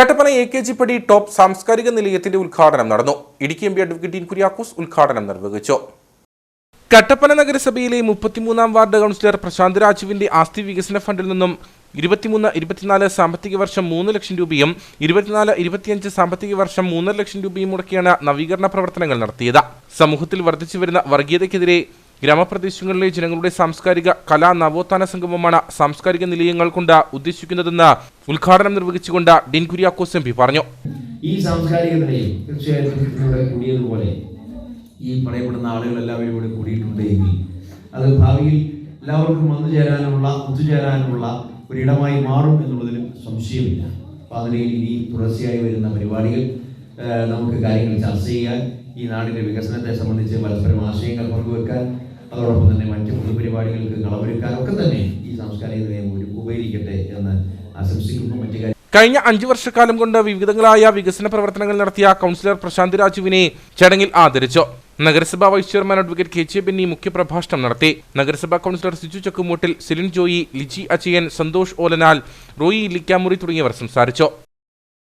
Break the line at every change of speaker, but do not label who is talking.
Kattappana A K G പടി top സാംസ്കാരിക നിലയത്തിന്റെ ഉദ്ഘാടനം നടന്നു. Idukki M P advocate Kuriakose ഉദ്ഘാടനം നിർവഹിച്ചു. കട്ടപ്പന നഗരസഭയിലെ മുപ്പത്തിമൂന്നാം വാർഡ് കൗൺസിലർ പ്രശാന്ത് രാജുവിന്റെ ആസ്തി വികസന ഫണ്ടിൽ നിന്നും ഇരുപത്തിമൂന്ന് ഇരുപത്തിനാല് സാമ്പത്തിക വർഷം മൂന്ന് ലക്ഷം രൂപയും ഇരുപത്തിനാല് ഇരുപത്തിയഞ്ച് സാമ്പത്തിക വർഷം മൂന്നര ലക്ഷം രൂപയും മുടക്കിയാണ് നവീകരണ പ്രവർത്തനങ്ങൾ നടത്തിയത്. സമൂഹത്തിൽ വർദ്ധിച്ചു വരുന്ന വർഗീയതയ്ക്കെതിരെ ഗ്രാമപ്രദേശങ്ങളിലെ ജനങ്ങളുടെ സാംസ്കാരിക കലാ നവോത്ഥാന സംഗമമാണ് സാംസ്കാരിക നിലയങ്ങൾ കൊണ്ട് ഉദ്ദേശിക്കുന്നതെന്ന് ഉദ്ഘാടനം നിർവഹിച്ചുകൊണ്ട് ഡിൻ കുര്യാക്കോസ് എം പി പറഞ്ഞു.
ഈ സാംസ്കാരിക നിലയിൽ തീർച്ചയായിട്ടും ഇവിടെ കൂടിയതുപോലെ ഈ പറയപ്പെടുന്ന ആളുകളെല്ലാവരും ഇവിടെ കൂടിയിട്ടുണ്ട് അത് ഭാവിയിൽ എല്ലാവർക്കും വന്നു ചേരാനുള്ള ഒത്തുചേരാനുള്ള ഒരിടമായി മാറും എന്നുള്ളതിലും സംശയമില്ല. അപ്പോൾ അതിനെ ഇനി തുടർച്ചയായി വരുന്ന പരിപാടികൾ നമുക്ക് കാര്യങ്ങൾ ചർച്ച ചെയ്യാൻ ഈ നാടിന്റെ വികസനത്തെ സംബന്ധിച്ച് പരസ്പരം ആശയങ്ങൾ പങ്കുവെക്കാൻ അതോടൊപ്പം തന്നെ മറ്റ് പൊതുപരിപാടികൾക്ക് കളവെടുക്കാൻ ഒക്കെ തന്നെ ഈ സാംസ്കാരിക ഒരു ഉപകരിക്കട്ടെ എന്ന് ആശംസിക്കുന്നു മറ്റു കാര്യം
കഴിഞ്ഞ അഞ്ചു വർഷക്കാലം കൊണ്ട് വിവിധങ്ങളായ വികസന പ്രവർത്തനങ്ങൾ നടത്തിയ കൗൺസിലർ പ്രശാന്ത് രാജുവിനെ ചടങ്ങിൽ ആദരിച്ചു. നഗരസഭാ vice chairman advocate K J Benny മുഖ്യപ്രഭാഷണം നടത്തി. നഗരസഭാ കൗൺസിലർ സിജു ചക്കുമൂട്ടിൽ സിലിൻ ജോയി ലിജി അച്ചയൻ സന്തോഷ് ഓലനാൽ റോയി ലിക്കാമുറി തുടങ്ങിയവർ സംസാരിച്ചു.